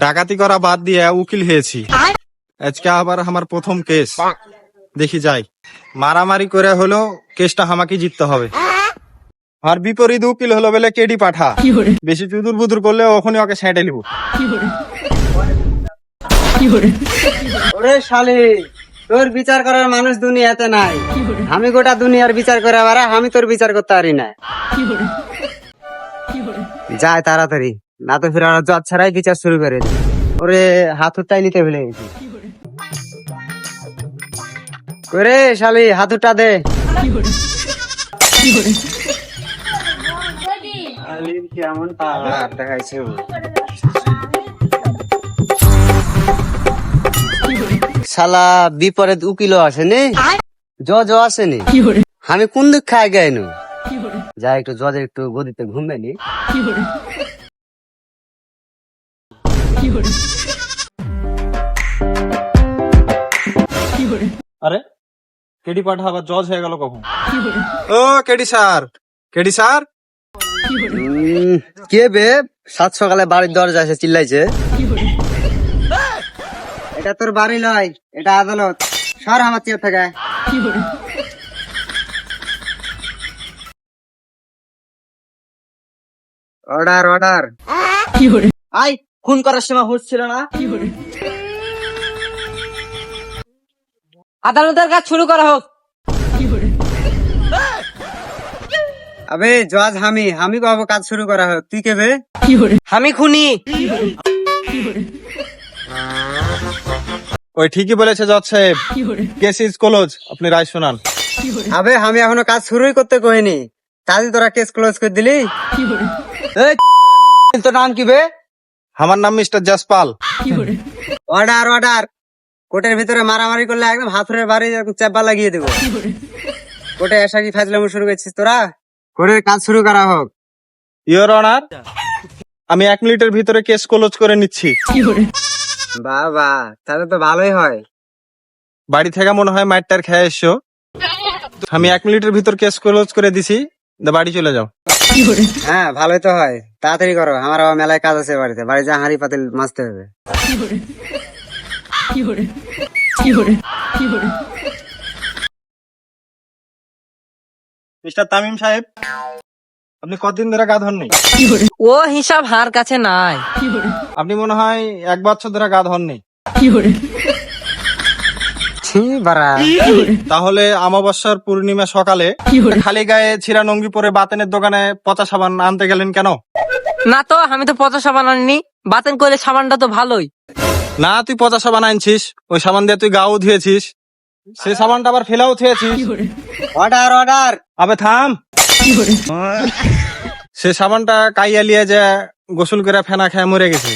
ডাকাতি করা বাদ দিয়ে উকিল হয়েছি। আজকে আবার আমার প্রথম কেস। দেখি যাই। মারামারি করে হলো কেসটা আমাকে জিততে হবে। আর বিপরীত উকিল হলো বলে কেডি পাঠা। বেশি চুদুর বুদুর করলে ওখানে ওকে সেঁটে লিব ওরে শালি তোর বিচার করার মানুষ দুনিয়াতে নাই। আমি গোটা দুনিয়ার বিচার করে আবার আমি তোর বিচার করতে পারি না। যায় তাড়াতাড়ি। না তো ফির জজ ছাড়াই বিচার শুরু করে। ওরে হাতুরটাই নিতে ভুলে গেছি। করে শালি হাতুরটা দে। শালা বিপরীত উকিলও আসেনি আমি কোন দিক খাই গাইনু যা একটু জজের একটু গদিতে ঘুমবে নি। আরে কেডি পাঠা আবার জজ হয়ে গেল কখন? ও কেডি স্যার। KD sir? উম, কে বে? সাত সকালে বাড়ির দরজা এসে চিল্লাইছে। এটা তোর বাড়ি নয় এটা আদালত। সর আমার চেয়ে থেকে। অর্ডার অর্ডার আই খুন করার সময় হচ্ছিল না। আদালতের কাজ শুরু করা হোক। আবে জজ হামি হামি বাবু কাজ শুরু করা হোক। তুই কে বে? আমি খুনি। ওই ঠিকই বলেছে জজ সাহেব। কেস ইজ ক্লোজ আপনি রায় শোনান। আবে আমি এখনও কাজ শুরুই করতে কইনি। তাহলে তোরা কেস ক্লোজ করে দিলি? এই, তোর নাম কি বে? আমার নাম মিস্টার জসপাল। অর্ডার অর্ডার কোর্টের ভিতরে মারামারি করলে একদম হাতুড়ের বাড়ি চাপা লাগিয়ে দেবো। কোর্টে এসা কি ফাজলামো শুরু করছিস তোরা? কোর্টের কাজ শুরু করা হোক। ইওর অনার আমি এক মিনিটের ভিতরে কেস ক্লোজ করে নিচ্ছি। বাবা তাহলে তো ভালোই হয়। বাড়ি থেকে মনে হয় মাইটটার খেয়ে এসো। আমি এক মিনিটের ভিতর কেস ক্লোজ করে দিছি। বাড়ি চলে যাও। হ্যাঁ ভালোই তো হয়। তাড়াতাড়ি করো আমার আবার মেলায় কাজ আছে বাড়িতে। বাড়ি যা হাঁড়ি পাতিল মাজতে হবে। মিস্টার তামিম সাহেব আপনি কতদিন ধরে গা ধরনি? ও হিসাব হার কাছে নাই। আপনি মনে হয় এক বছর ধরে গা ধরনি। ছি বাড়া। তাহলে অমাবস্যার পূর্ণিমা সকালে খালি গায়ে ছিঁড়া নঙ্গি পরে বাতেনের দোকানে পচা সাবান আনতে গেলেন কেন? না তো আমি তো পচা সাবান আনিনি। বাতেন করলে সাবানটা তো ভালোই। না তুই পচা সাবান আনছিস। ওই সাবান দিয়ে তুই গাও ধুয়েছিস সেই সাবানটা আবার ফেলাও থুয়েছিস অর্ডার অর্ডার আবে থাম! সে সাবানটা কাইয়া লিয়ে যে গোসল করে ফেনা খেয়ে মরে গেছে।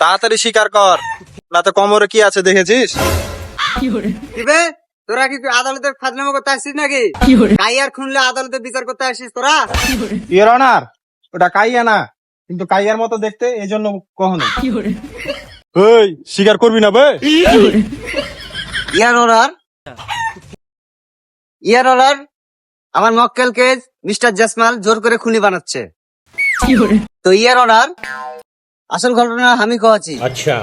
তাড়াতাড়ি স্বীকার কর। না তো কোমরে কি আছে দেখেছিস? কি তোরা কি আদালতে ফাজলামো করতে আসছিস নাকি? কাইয়ার খুনলে আদালতে বিচার করতে আসছিস তোরা? ইয়ের অনার ওটা কাইয়া না কিন্তু কাইয়ার মতো দেখতে এই জন্য কখনো ওই স্বীকার করবি না বে। ইয়ার অর্ডার ইয়ার অর্ডার আমার মক্কেল কেজ মিস্টার জাসমাল জোর করে খুনি বানাচ্ছে। তো ইয়ার অর্ডার আসল ঘটনা আমি কছি আচ্ছা।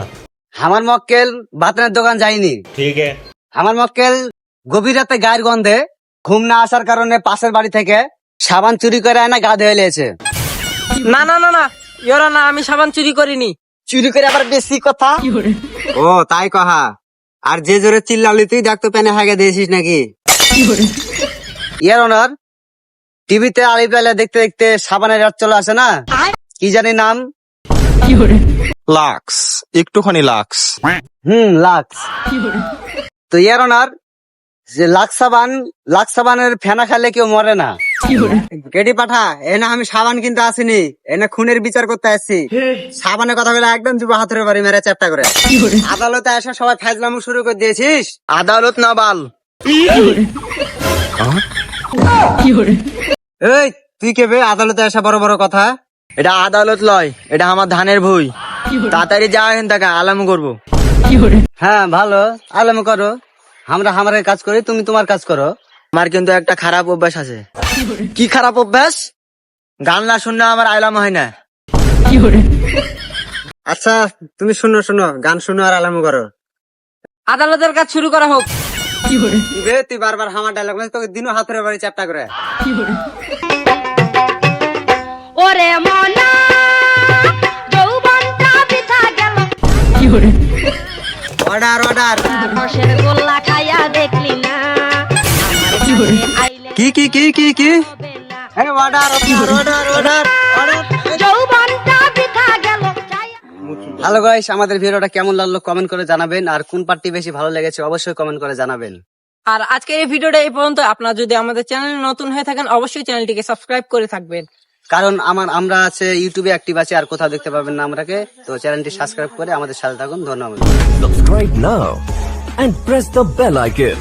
আমার মক্কেল বাতনের দোকান যায়নি। ঠিক আমার মক্কেল গভীর রাতে গায়ের গন্ধে ঘুম না আসার কারণে পাশের বাড়ি থেকে সাবান চুরি করে আনা গা ধুয়ে লিয়েছে না না না না ইয়োরা না আমি সাবান চুরি করিনি। চুরি করে আবার বেশি কথা? ও তাই কহা। আর যে জোরে চিল্লালি তুই ডাক্তার প্যানে হাগে দিয়েছিস নাকি? ইয়ার অনার টিভিতে আলিপালা দেখতে দেখতে সাবানের চলে আসে না? কি জানি নাম? লাক্স একটুখানি লাক্স হুম লাক্স তো ইয়ার অনার যে লাক্স সাবান লাক্স সাবানের ফেনা খেলে কেউ মরে না। কেডি পাঠা এনে আমি সাবান কিনতে আসিনি এনে খুনের বিচার করতে আসছি। সাবানের কথা বলে একদম যুব হাতের বাড়ি মেরে চ্যাপটা করে। আদালতে এসে সবাই ফাজলামু শুরু করে দিয়েছিস? আদালত না বাল। এই তুই তুই কেবে আদালতে আসা বড় বড় কথা। এটা আদালত লয় এটা আমার ধানের ভুই। তাড়াতাড়ি যা এখান থেকে আলাম করব। হ্যাঁ ভালো আলাম করো। আমরা আমাদের কাজ করি তুমি তোমার কাজ করো। আমার কিন্তু একটা খারাপ অভ্যাস আছে। কি খারাপ অভ্যাস? গান না শুনলে আমার আলাম হয় না। আচ্ছা তুমি শুনো শুনো গান শুনো আর আলাম করো। আদালতের কাজ শুরু করা হোক। বে, তুই বারবার আমার ডায়লগ তোকে দিনও হাতের বাড়ি চ্যাপটা করে। ওরে মনা যৌবনটা বৃথা গেল। অর্ডার অর্ডার রসের গোল্লা খাইয়া দেখলি না। কি কি কি কি কি হবে না। এই order order order order order যৌবনটা বৃথা গেল। হ্যালো গাইস আমাদের ভিডিওটা কেমন লাগল কমেন্ট করে জানাবেন আর কোন পার্টি বেশি ভালো লেগেছে অবশ্যই কমেন্ট করে জানাবেন। আর আজকের এই ভিডিওটা এই পর্যন্ত। আপনারা যদি আমাদের চ্যানেলে নতুন হয়ে থাকেন অবশ্যই চ্যানেলটিকে সাবস্ক্রাইব করে থাকবেন। কারণ আমার, আমরা আছে ইউটিউবে অ্যাক্টিভ আছে, আর কোথাও দেখতে পাবেন না আমরাকে। তো চ্যানেলটি সাবস্ক্রাইব করে আমাদের সাথে থাকুন। ধন্যবাদ। Subscribe now and press the bell icon.